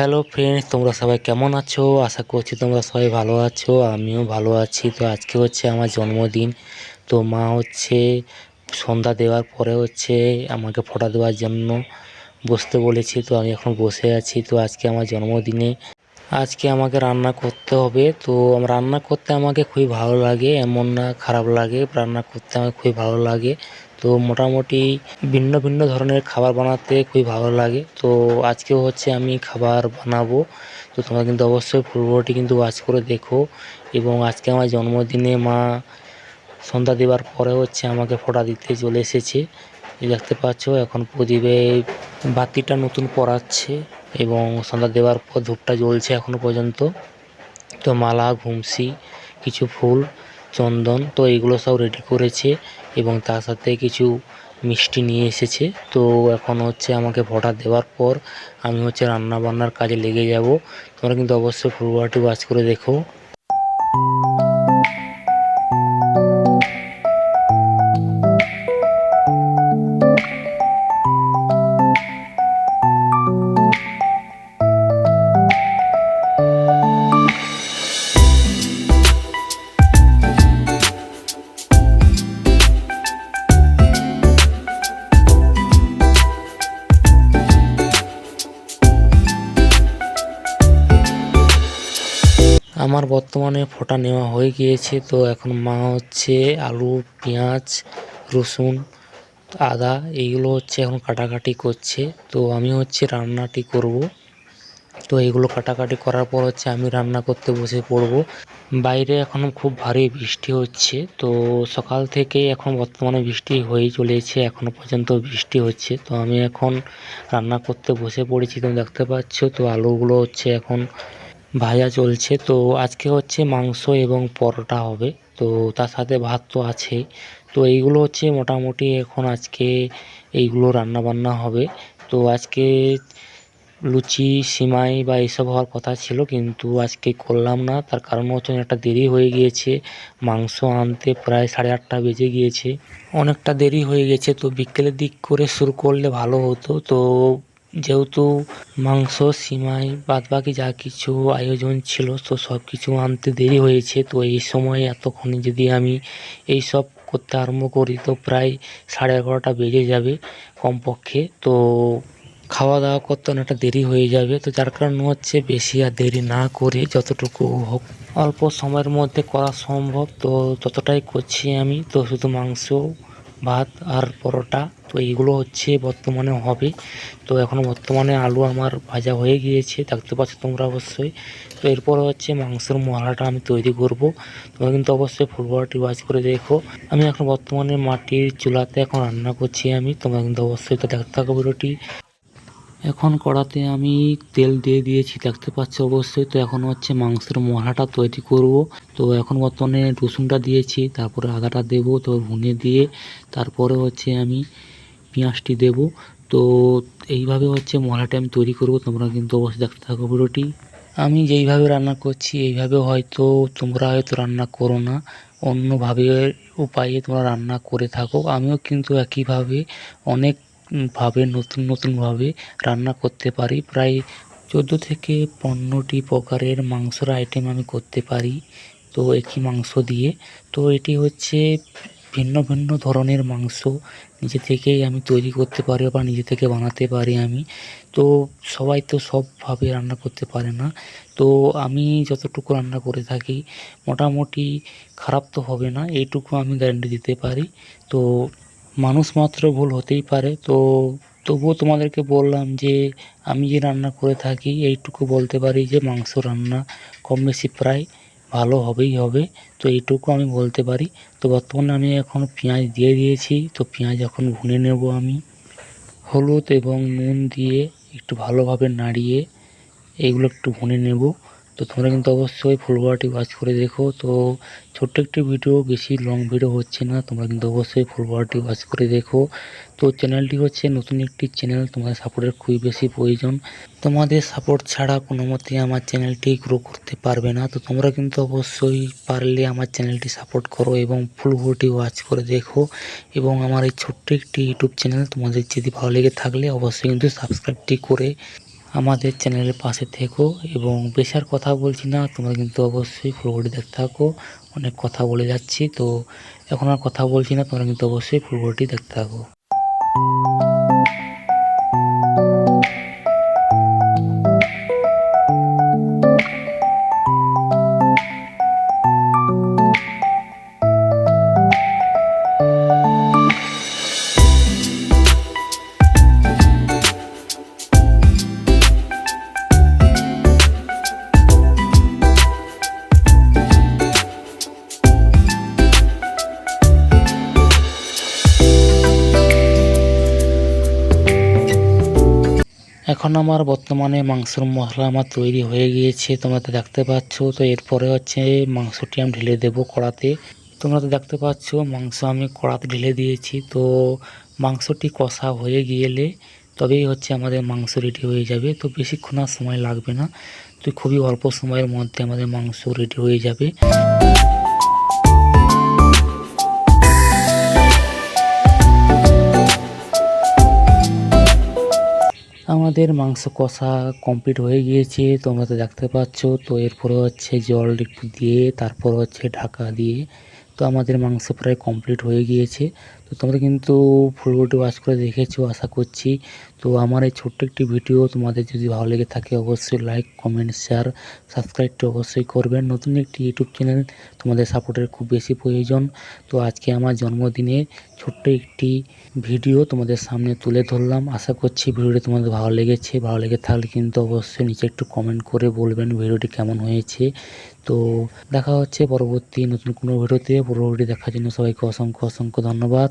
Hello friends তোমরা সবাই কেমন আছো? আশা করছি তোমরা সবাই ভালো আছো, আমিও ভালো আছি। তো আজকে হচ্ছে আমার জন্মদিন। তো মা হচ্ছে সন্ধ্যা দেওয়ার পরে হচ্ছে আমাকে ফোঁটা দেওয়ার জন্য বসতে বলেছি। তো আমি এখন বসে আছি। তো আজকে আমার জন্মদিনে আজকে আমাকে রান্না করতে হবে। তো রান্না করতে আমাকে খুবই ভালো লাগে। এমন না, খারাপ লাগে। রান্না করতে আমার খুবই ভালো লাগে। তো মোটামুটি ভিন্ন ভিন্ন ধরনের খাবার বানাতে খুবই ভালো লাগে। তো আজকেও হচ্ছে আমি খাবার বানাবো। তো তোমরা কিন্তু অবশ্যই পূর্বটি কিন্তু ওয়াচ করে দেখো এবং আজকে আমার জন্মদিনে মা সন্ধ্যা দেওয়ার পরে হচ্ছে আমাকে ফোঁটা দিতে চলে এসেছে। দেখতে পাচ্ছ, এখন প্রদীপে বাতিটা নতুন পড়াচ্ছে এবং সন্ধ্যা দেওয়ার পর ধূপটা জ্বলছে এখনও পর্যন্ত। তো মালা, ঘুমসি, কিছু ফুল, চন্দন, তো এগুলো সব রেডি করেছে। এবং তার সাথে কিছু মিষ্টি নিয়ে এসেছে। তো এখন হচ্ছে আমাকে ভোটা দেওয়ার পর আমি হচ্ছে রান্না বান্নার কাজে লেগে যাব। তোমরা কিন্তু অবশ্যই ফুলবাটি ওয়াচ করে দেখো। আমার বর্তমানে ফোঁটা নেওয়া হয়ে গিয়েছে। তো এখন মা হচ্ছে আলু, পেঁয়াজ, রসুন, আদা, এইগুলো হচ্ছে এখন কাটাকাটি করছে। তো আমি হচ্ছে রান্নাটি করব। তো এইগুলো কাটাকাটি করার পর হচ্ছে আমি রান্না করতে বসে পড়ব। বাইরে এখন খুব ভারী বৃষ্টি হচ্ছে। তো সকাল থেকে এখন বর্তমানে বৃষ্টি হয়েই চলেছে, এখনও পর্যন্ত বৃষ্টি হচ্ছে। তো আমি এখন রান্না করতে বসে পড়েছি। তুমি দেখতে পাচ্ছ, তো আলুগুলো হচ্ছে এখন ভাজা চলছে। তো আজকে হচ্ছে মাংস এবং পরোটা হবে। তো তার সাথে ভাত তো আছে তো এইগুলো হচ্ছে মোটামুটি এখন আজকে এইগুলো রান্না বান্না হবে। তো আজকে লুচি, সিমাই বা এইসব হওয়ার কথা ছিল কিন্তু আজকে করলাম না। তার কারণ হচ্ছে একটা দেরি হয়ে গিয়েছে। মাংস আনতে প্রায় সাড়ে আটটা বেজে গিয়েছে। অনেকটা দেরি হয়ে গেছে। তো বিকেলের দিক করে শুরু করলে ভালো হতো। তো যেহেতু মাংস, সিমাই বাদ বাকি যা কিছু আয়োজন ছিল, তো সব কিছু আনতে দেরি হয়েছে। তো এই সময় এতক্ষণে যদি আমি এই সব করতে আরম্ভ করি, তো প্রায় সাড়ে এগারোটা বেজে যাবে কমপক্ষে। তো খাওয়া দাওয়া করতে অনেকটা দেরি হয়ে যাবে। তো যার কারণে হচ্ছে বেশি আর দেরি না করে যতটুকু হোক অল্প সময়ের মধ্যে করা সম্ভব। তো ততটাই করছি আমি। তো শুধু মাংস ভাত আর পরোটা, তো এইগুলো হচ্ছে বর্তমানে হবে। তো এখন বর্তমানে আলু আমার ভাজা হয়ে গিয়েছে, দেখতে পাচ্ছ তোমরা অবশ্যই। তো এরপর হচ্ছে মাংসের মশলাটা আমি তৈরি করব। তোমরা কিন্তু অবশ্যই ফুটবলটি ওয়াচ করে দেখো। আমি এখন বর্তমানে মাটির চুলাতে এখন রান্না করছি আমি, তোমরা কিন্তু অবশ্যই তো দেখতে থাকো ভিডিওটি। এখন কড়াতে আমি তেল দিয়ে দিয়েছি, দেখতে পাচ্ছ অবশ্যই। তো এখন হচ্ছে মাংসের মশলাটা তৈরি করব। তো এখন বর্তমানে রসুনটা দিয়েছি, তারপরে আদাটা দেব, তো ভুনে দিয়ে তারপরে হচ্ছে আমি পেঁয়াজটি দেব। তো এইভাবে হচ্ছে মশলাটা আমি তৈরি করব, তোমরা কিন্তু অবশ্যই দেখতে থাকো ভিডিওটি। আমি যেইভাবে রান্না করছি, এইভাবে হয়তো তোমরা হয়তো রান্না করো না, অন্যভাবে উপায়ে তোমরা রান্না করে থাকো। আমিও কিন্তু একইভাবে অনেক ভাবে, নতুন নতুনভাবে রান্না করতে পারি। প্রায় চোদ্দ থেকে পনেরোটি প্রকারের মাংসের আইটেম আমি করতে পারি তো একই মাংস দিয়ে। তো এটি হচ্ছে ভিন্ন ভিন্ন ধরনের মাংস। নিজে থেকেই আমি তৈরি করতে পারি বা নিজে থেকে বানাতে পারি আমি। তো সবাই তো সবভাবে রান্না করতে পারে না। তো আমি যতটুকু রান্না করে থাকি, মোটামুটি খারাপ তো হবে না, এইটুকু আমি গ্যারান্টি দিতে পারি। তো মানুষ মাত্র ভুল হতেই পারে। তো তবুও তোমাদেরকে বললাম যে, আমি যে রান্না করে থাকি, এইটুকু বলতে পারি যে, মাংস রান্না কম বেশি প্রায় ভালো হবেই হবে। তো এইটুকু আমি বলতে পারি। তো বর্তমানে আমি এখন পেঁয়াজ দিয়ে দিয়েছি। তো পেঁয়াজ এখন ভুনে নেব আমি। হলুদ এবং নুন দিয়ে একটু ভালোভাবে নাড়িয়ে এগুলো একটু ভুনে নেব। তো তোমরা কিন্তু অবশ্যই ফুলবড়াটি ওয়াচ করে দেখো। তো ছোট্ট একটি ভিডিও বেশি লং ভিডিও হচ্ছে না, তোমরা কিন্তু অবশ্যই ফুলবড়াটি ওয়াচ করে দেখো। তো চ্যানেলটি হচ্ছে নতুন একটি চ্যানেল তোমাদের সাপোর্টের খুবই বেশি প্রয়োজন। তোমাদের সাপোর্ট ছাড়া কোনো মতেই আমার চ্যানেলটি গ্রো করতে পারবে না। তো তোমরা কিন্তু অবশ্যই পারলে আমার চ্যানেলটি সাপোর্ট করো এবং ফুল ভিডিওটি ওয়াচ করে দেখো। এবং আমার এই ছোট্ট একটি ইউটিউব চ্যানেল তোমাদের যদি ভালো লেগে থাকলে অবশ্যই কিন্তু সাবস্ক্রাইবটি করে আমাদের চ্যানেলের পাশে থেকো এবং পেশার কথা বলছি না, তোমরা কিন্তু অবশ্যই ফুলবড়ি দেখতে থাকো। অনেক কথা বলে যাচ্ছি, তো এখন আর কথা বলছি না, তোমরা কিন্তু অবশ্যই ফুলবড়িটি দেখতে থাকো। এখন আমার বর্তমানে মাংসর মশলা আমার তৈরি হয়ে গিয়েছে, তোমরা তো দেখতে পাচ্ছ। তো এরপরে হচ্ছে মাংসটি আমি ঢেলে দেবো কড়াতে। তোমরা তো দেখতে পাচ্ছ মাংস আমি কড়াতে ঢেলে দিয়েছি। তো মাংসটি কষা হয়ে গেলে তবেই হচ্ছে আমাদের মাংস রেডি হয়ে যাবে। তো বেশিক্ষণ আর সময় লাগবে না। তো খুবই অল্প সময়ের মধ্যে আমাদের মাংস রেডি হয়ে যাবে। আমাদের মাংস কষা কমপ্লিট হয়ে গিয়েছে, তোমরা তো দেখতে পাচ্ছ। তো এরপরে হচ্ছে জল একটু দিয়ে, তারপর হচ্ছে ঢাকা দিয়ে, তো আমাদের মাংস প্রায় কমপ্লিট হয়ে গিয়েছে। তো তোমরা কিন্তু ফুলবুটি ওয়াচ করে দেখেছ, আশা করছি। তো আমার এই ছোট্ট একটি ভিডিও তোমাদের যদি ভালো লেগে থাকে, অবশ্যই লাইক কমেন্ট শেয়ার সাবস্ক্রাইবটা অবশ্যই করবেন। নতুন একটি ইউটিউব চ্যানেল তোমাদের সাপোর্টের খুব বেশি প্রয়োজন। তো আজকে আমার জন্মদিনে ছোট্ট একটি ভিডিও তোমাদের সামনে তুলে ধরলাম। আশা করছি ভিডিওটি তোমাদের ভালো লেগেছে। ভালো লেগে থাকলে কিন্তু অবশ্যই নিচে একটু কমেন্ট করে বলবেন ভিডিওটি কেমন হয়েছে। তো দেখা হচ্ছে পরবর্তী নতুন কোনো ভিডিওতে পরবর্তী দেখার জন্য সবাইকে অসংখ্য অসংখ্য ধন্যবাদ।